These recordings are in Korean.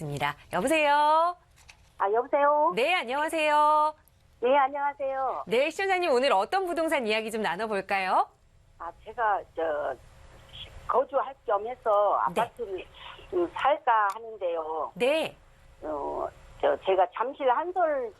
있습니다. 여보세요? 아, 여보세요? 네, 안녕하세요. 네, 안녕하세요. 네, 시청자님 오늘 어떤 부동산 이야기 좀 나눠볼까요? 아, 제가, 저, 거주할 겸 해서 네. 아파트를 좀 살까 하는데요. 네, 어, 저, 제가 잠실 한솔을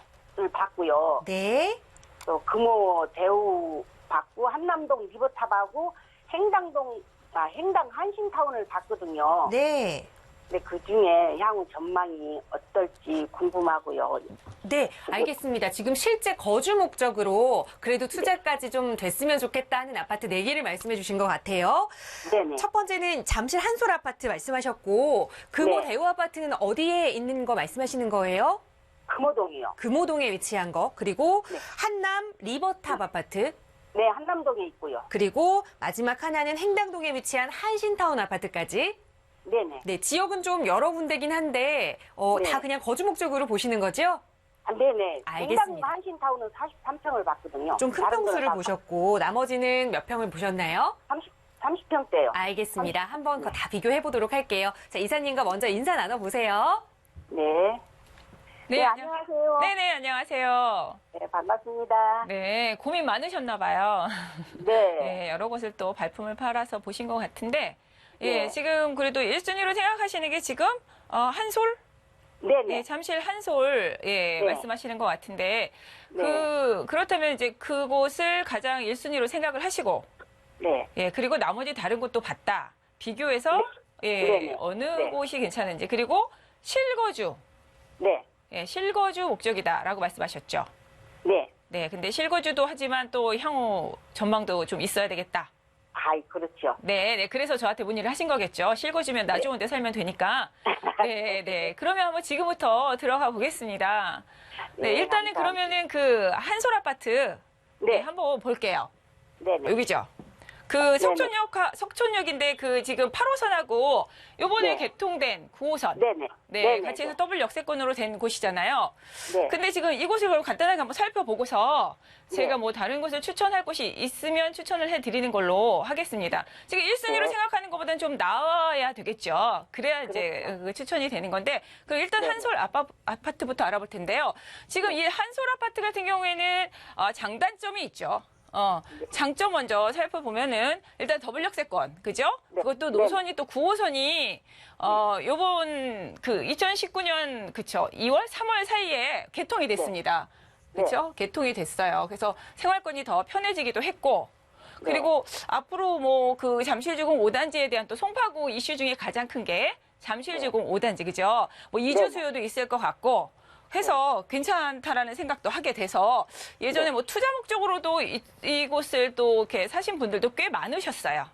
받고요. 네, 또 금호 대우 받고, 한남동 리버탑하고, 행당동, 아, 행당 한신타운을 받거든요. 네. 근데 그 중에 향후 전망이 어떨지 궁금하고요. 네, 알겠습니다. 지금 실제 거주 목적으로 그래도 투자까지 좀 됐으면 좋겠다 하는 아파트 네개를 말씀해 주신 것 같아요. 네네. 첫 번째는 잠실 한솔 아파트 말씀하셨고, 금호 네. 대우 아파트는 어디에 있는 거 말씀하시는 거예요? 금호동이요. 금호동에 위치한 거, 그리고 네. 한남 리버탑 아파트, 네, 한남동에 있고요. 그리고 마지막 하나는 행당동에 위치한 한신타운 아파트까지. 네네. 네, 지역은 좀 여러 군데긴 한데, 어, 네. 다 그냥 거주 목적으로 보시는 거죠? 아, 네네. 알겠습니다. 행당 한신타운은 43평을 받거든요. 좀 큰 다른 평수를 보셨고, 나머지는 몇 평을 보셨나요? 30, 30평대요. 알겠습니다. 한번 그거 다 비교해 보도록 할게요. 자, 이사님과 먼저 인사 나눠 보세요. 네. 네, 안녕- 안녕하세요. 네 네, 안녕하세요. 네, 반갑습니다. 네, 고민 많으셨나 봐요. 네. 네, 여러 곳을 또 발품을 팔아서 보신 것 같은데, 예, 네. 지금 그래도 1순위로 생각하시는 게 지금, 어, 한솔? 네네. 네, 잠실 한솔, 예, 네. 말씀하시는 것 같은데, 네. 그, 그렇다면 이제 그곳을 가장 1순위로 생각을 하시고, 네. 예, 그리고 나머지 다른 곳도 봤다. 비교해서, 예, 네네. 어느 네. 곳이 괜찮은지, 그리고 실거주, 네. 예, 실거주 목적이다라고 말씀하셨죠. 네. 네, 근데 실거주도 하지만 또 향후 전망도 좀 있어야 되겠다. 아이, 그렇죠. 네, 네. 그래서 저한테 문의를 하신 거겠죠. 실거주면 나 네. 좋은 데 살면 되니까. 네, 네. 그러면 한번 지금부터 들어가 보겠습니다. 네, 네, 일단은 감사합니다. 그러면은 그 한솔 아파트 네, 네. 한번 볼게요. 네네. 여기죠. 그 석촌역 석촌역인데 그 지금 8호선하고 요번에 네. 개통된 9호선 네네. 네, 네네. 같이 해서 더블 역세권으로 된 곳이잖아요. 네. 근데 지금 이곳을 그럼 간단하게 한번 살펴보고서 제가 네. 뭐 다른 곳을 추천할 곳이 있으면 추천을 해드리는 걸로 하겠습니다. 지금 1순위로 네. 생각하는 것보다는 좀 나아야 되겠죠. 그래야 이제 그 추천이 되는 건데 그럼 일단 네. 한솔 아파, 아파트부터 알아볼 텐데요. 지금 이 한솔 아파트 같은 경우에는 어, 장단점이 있죠. 어, 장점 먼저 살펴보면은 일단 더블 역세권, 그죠? 네. 그것도 네. 노선이 또 9호선이 어, 요번 그 2019년 그쵸 2월 3월 사이에 개통이 됐습니다. 네. 그렇죠? 개통이 됐어요. 그래서 생활권이 더 편해지기도 했고 그리고 앞으로 뭐 그 잠실주공 5단지에 대한 또 송파구 이슈 중에 가장 큰 게 잠실주공 5단지 그죠? 뭐 이주 네. 수요도 있을 것 같고 해서 괜찮다라는 생각도 하게 돼서 예전에 네. 뭐 투자 목적으로도 이, 이곳을 또 이렇게 사신 분들도 꽤 많으셨어요.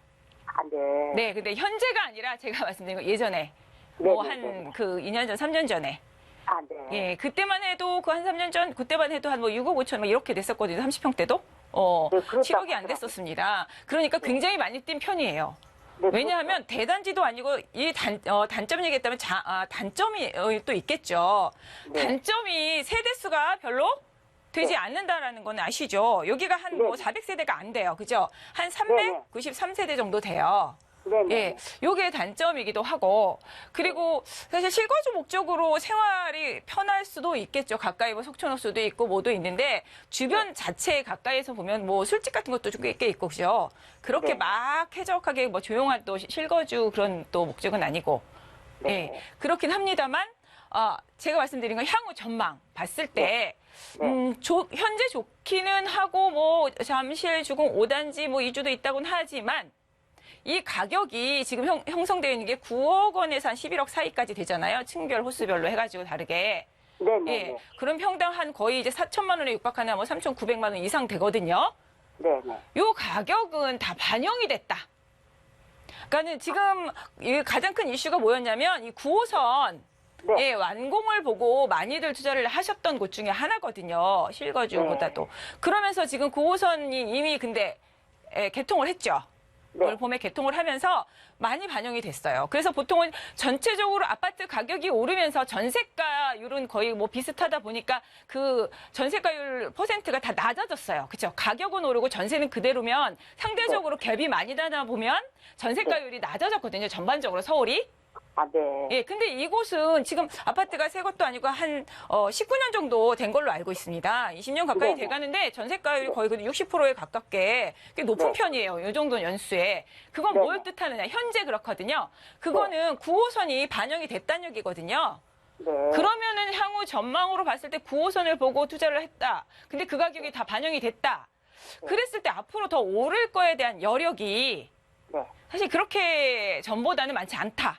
아, 네. 네, 근데 현재가 아니라 제가 말씀드린 거 예전에 네, 뭐 네, 한 네. 그 2년 전, 3년 전에 아, 네. 예, 그때만 해도 그 한 3년 전 그때만 해도 한 뭐 6억 5천 막 이렇게 됐었거든요. 30평대도. 어, 네, 그렇다고 7억이 안. 됐었습니다. 그러니까 굉장히 많이 뛴 편이에요. 네, 왜냐하면 대단지도 아니고 이 단, 어, 단점 얘기했다면 자, 아, 단점이 어, 또 있겠죠. 네. 단점이 세대수가 별로 되지 네. 않는다라는 건 아시죠? 여기가 한뭐 네. 400세대가 안 돼요. 그죠? 한 네, 393세대 정도 돼요. 네. 네. 예, 요게 단점이기도 하고 그리고 사실 실거주 목적으로 생활이 편할 수도 있겠죠. 가까이 뭐 속초놓을 수도 있고 뭐도 있는데 주변 네. 자체에 가까이서 보면 뭐 술집 같은 것도 좀꽤 있고 그죠. 그렇게 네. 막 쾌적하게 뭐 조용한 또 실거주 그런 또 목적은 아니고 네. 예, 그렇긴 합니다만 아, 제가 말씀드린 건 향후 전망 봤을 때 네. 음, 조- 현재 좋기는 하고 뭐 잠실 주공 5단지 뭐 이주도 있다고는 하지만 이 가격이 지금 형, 형성되어 있는 게 9억 원에서 한 11억 사이까지 되잖아요. 층별 호수별로 해가지고 다르게. 네, 네. 예. 그럼 평당 한 거의 이제 4천만 원에 육박하는 뭐 3,900만 원 이상 되거든요. 네, 네. 요 가격은 다 반영이 됐다. 그러니까는 지금 이 가장 큰 이슈가 뭐였냐면 이 9호선 네. 예, 완공을 보고 많이들 투자를 하셨던 곳 중에 하나거든요. 실거주보다도. 그러면서 지금 9호선이 이미 근데 예, 개통을 했죠. 네. 올 봄에 개통을 하면서 많이 반영이 됐어요. 그래서 보통은 전체적으로 아파트 가격이 오르면서 전세가율은 거의 뭐 비슷하다 보니까 그 전세가율 퍼센트가 다 낮아졌어요. 그렇죠? 가격은 오르고 전세는 그대로면 상대적으로 갭이 많이 나다 보면 전세가율이 낮아졌거든요. 전반적으로 서울이. 아, 네. 예, 근데 이곳은 지금 아파트가 새 것도 아니고 한 어, 19년 정도 된 걸로 알고 있습니다. 20년 가까이 네. 돼 가는데 전세가율이 거의 60%에 가깝게 꽤 높은 네. 편이에요. 이 정도 연수에. 그건 네. 뭘 뜻하느냐? 현재 그렇거든요. 그거는 9호선이 반영이 됐다는 얘기거든요. 네. 그러면은 향후 전망으로 봤을 때 9호선을 보고 투자를 했다. 근데 그 가격이 다 반영이 됐다. 네. 그랬을 때 앞으로 더 오를 거에 대한 여력이 네. 사실 그렇게 전보다는 많지 않다.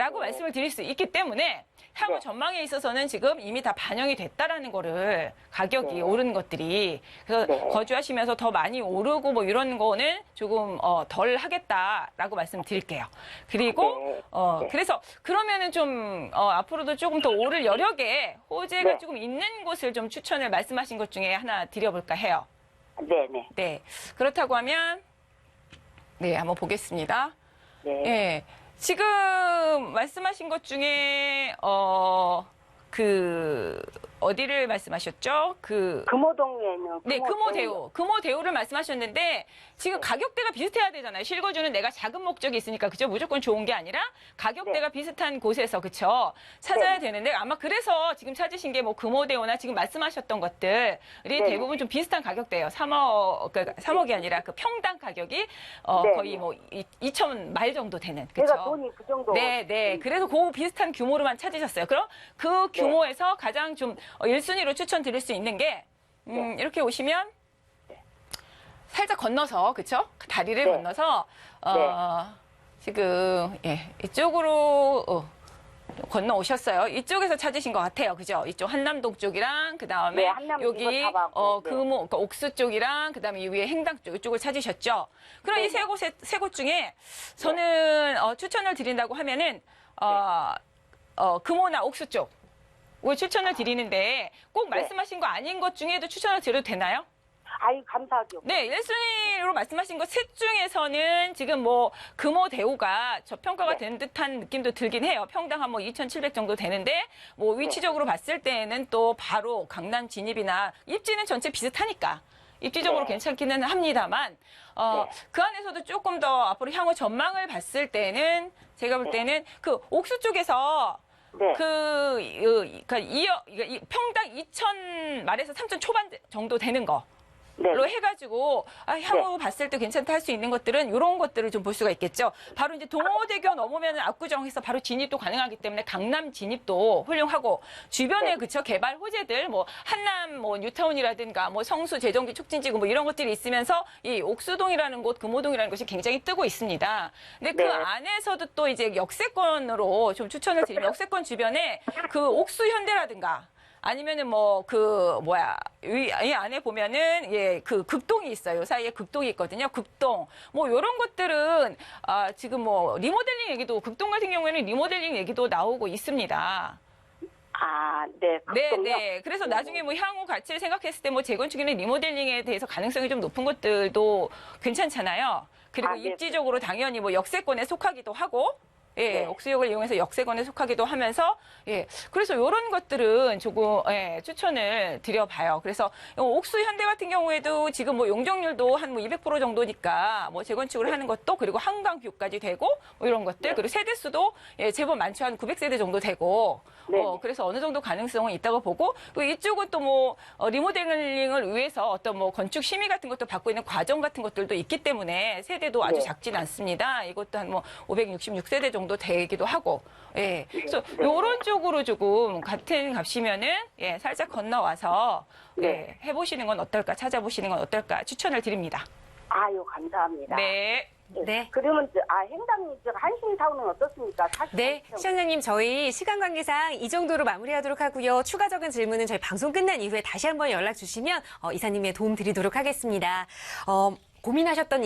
라고 네. 말씀을 드릴 수 있기 때문에 향후 네. 전망에 있어서는 지금 이미 다 반영이 됐다라는 거를 가격이 네. 오른 것들이 그래서 네. 거주하시면서 더 많이 오르고 뭐 이런 거는 조금 어, 덜 하겠다라고 말씀드릴게요. 그리고 네. 어 네. 그래서 그러면은 좀 어, 앞으로도 조금 더 오를 여력에 호재가 네. 조금 있는 곳을 좀 추천을 말씀하신 것 중에 하나 드려볼까 해요. 네, 네. 네 그렇다고 하면 네 한번 보겠습니다. 네. 예. 지금 말씀하신 것 중에 어 그 어디를 말씀하셨죠? 그 금호동에 있는 네. 금호대우. 금호대우를 말씀하셨는데 지금 가격대가 비슷해야 되잖아요. 실거주는 내가 작은 목적이 있으니까 그죠? 무조건 좋은 게 아니라 가격대가 비슷한 곳에서 그쵸? 찾아야 네. 되는데 아마 그래서 지금 찾으신 게 뭐 금호대우나 지금 말씀하셨던 것들이 네. 대부분 좀 비슷한 가격대예요. 3억 그러니까 3억이 아니라 그 평당 가격이 어 네. 거의 뭐 2천 말 정도 되는 제가 그쵸? 돈이 그 정도. 네, 네. 그래서 그 비슷한 규모로만 찾으셨어요. 그럼 그 네. 규모에서 가장 좀 어, 1순위로 추천드릴 수 있는 게 음, 네. 이렇게 오시면 살짝 건너서 그쵸? 다리를 네. 건너서 어, 지금 예, 이쪽으로 어, 건너 오셨어요. 이쪽에서 찾으신 것 같아요. 그죠? 이쪽 한남동 쪽이랑 그 다음에 네, 한남 여기 이거 다 봐고, 어, 네. 금호 그러니까 옥수 쪽이랑 그 다음에 이 위에 행당 쪽 이쪽을 찾으셨죠. 그럼 네. 이세 곳에 세곳 중에 저는 어, 추천을 드린다고 하면은 어, 어, 금호나 옥수 쪽. 을 추천을 드리는데 꼭 네. 말씀하신 거 아닌 것 중에도 추천을 드려도 되나요? 아이, 감사하죠. 네, 1순위로 말씀하신 것 셋 중에서는 지금 뭐 금호 대우가 저평가가 네. 된 듯한 느낌도 들긴 해요. 평당 한 뭐 2,700 정도 되는데 뭐 위치적으로 봤을 때는 또 바로 강남 진입이나 입지는 전체 비슷하니까 입지적으로 네. 괜찮기는 합니다만 어, 네. 그 안에서도 조금 더 앞으로 향후 전망을 봤을 때는 제가 볼 네. 때는 그 옥수 쪽에서 네. 그, 그, 그러니까 이, 이 평당 2천 말에서 3천 초반 정도 되는 거. 네. 로 해가지고 아, 향후 봤을 때 괜찮다 할 수 있는 것들은 이런 것들을 좀 볼 수가 있겠죠. 바로 이제 동호대교 넘으면 압구정에서 바로 진입도 가능하기 때문에 강남 진입도 훌륭하고 주변에 네. 그쵸 개발 호재들 뭐 한남 뭐 뉴타운이라든가 뭐 성수 재정비 촉진지구 뭐 이런 것들이 있으면서 이 옥수동이라는 곳 금호동이라는 곳이 굉장히 뜨고 있습니다. 근데 그 네. 안에서도 또 이제 역세권으로 좀 추천을 드리면 역세권 주변에 그 옥수 현대라든가 아니면은 뭐 그 뭐야 이, 이 안에 보면은 예 그 극동이 있어요. 요 사이에 극동이 있거든요. 극동 뭐 이런 것들은 아 지금 뭐 리모델링 얘기도 극동 같은 경우에는 리모델링 얘기도 나오고 있습니다. 아, 네. 네? 네. 그래서 나중에 뭐 향후 가치를 생각했을 때 뭐 재건축이나 리모델링에 대해서 가능성이 좀 높은 것들도 괜찮잖아요. 그리고 아, 네. 입지적으로 당연히 뭐 역세권에 속하기도 하고 예, 네. 옥수역을 이용해서 역세권에 속하기도 하면서 예, 그래서 이런 것들은 조금 예, 추천을 드려봐요. 그래서 옥수 현대 같은 경우에도 지금 뭐 용적률도 한 뭐 200% 정도니까 뭐 재건축을 하는 것도 그리고 한강 뷰까지 되고 뭐 이런 것들 네. 그리고 세대 수도 예, 제법 많죠 한 900세대 정도 되고 네. 어, 그래서 어느 정도 가능성은 있다고 보고 그 이쪽은 또뭐 리모델링을 위해서 어떤 뭐 건축 심의 같은 것도 받고 있는 과정 같은 것들도 있기 때문에 세대도 아주 네. 작진 않습니다. 이것도 한 뭐 566세대 정도 되기도 하고 예. 그래서 네. 요런 쪽으로 조금 같은 값이면은 예, 살짝 건너와서 네. 예, 해 보시는 건 어떨까 찾아보시는 건 어떨까 추천을 드립니다. 아유, 감사합니다. 네. 네. 그러면, 저, 아, 행당님, 저, 한신타운은 어떻습니까? 사실 네, 시청자님 저희 시간 관계상 이 정도로 마무리하도록 하고요. 추가적인 질문은 저희 방송 끝난 이후에 다시 한번 연락 주시면 어, 이사님의 도움 드리도록 하겠습니다. 어, 고민하셨던